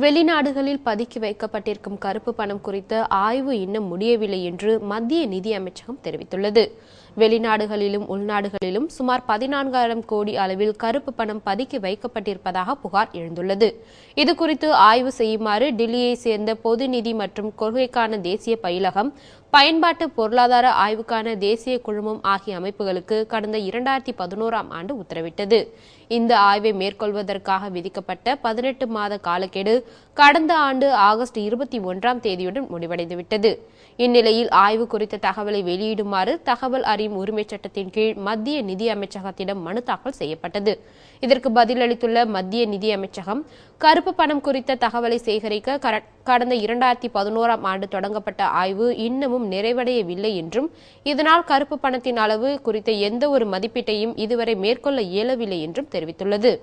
வெளிநாடுகளில் பதுக்கி வைக்கப்பட்டிருக்கும் கருப்பு பணம் குறித்த ஆய்வு இன்னும் முடியவில்லை என்று மத்திய நிதி அமைச்சகம் தெரிவித்துள்ளது. வெளிநாடுகளிலும் உள்நாடுகளிலும் சுமார் பதினான்காயிரம் கோடி அளவில் கருப்பு பணம் பதுக்கி வைக்கப்பட்டிருப்பதாக புகார் எழுந்துள்ளது. இதுகுறித்து ஆய்வு செய்யுமாறு டில்லியை சேர்ந்த பொது நிதி மற்றும் கொள்கைக்கான தேசிய பயிலகம் பயன்பாட்டு பொருளாதார ஆய்வுக்கான தேசிய குழுமம் ஆகிய அமைப்புகளுக்கு கடந்த இரண்டாயிரத்தி பதினோராம் ஆண்டு உத்தரவிட்டது. இந்த ஆய்வை மேற்கொள்வதற்காக விதிக்கப்பட்ட பதினெட்டு மாத காலக்கெடு கடந்த ஆண்டு ஆகஸ்ட் இருபத்தி ஒன்றாம் தேதியுடன் முடிவடைந்துவிட்டது. இந்நிலையில் ஆய்வு குறித்த தகவலை வெளியிடுமாறு தகவல் அறி அறியும் உரிமைச் சட்டத்தின் கீழ் மத்திய நிதி அமைச்சகத்திடம் மனு தாக்கல் செய்யப்பட்டது. இதற்கு பதிலளித்துள்ள மத்திய நிதி அமைச்சகம் கருப்பு பணம் குறித்த தகவலை சேகரிக்க கடந்த இரண்டாயிரத்தி பதினோராம் ஆண்டு தொடங்கப்பட்ட ஆய்வு இன்னமும் நிறைவடையவில்லை என்றும் இதனால் கருப்பு பணத்தின் அளவு குறித்த எந்த ஒரு மதிப்பீட்டையும் இதுவரை மேற்கொள்ள இயலவில்லை என்றும் தெரிவித்துள்ளது.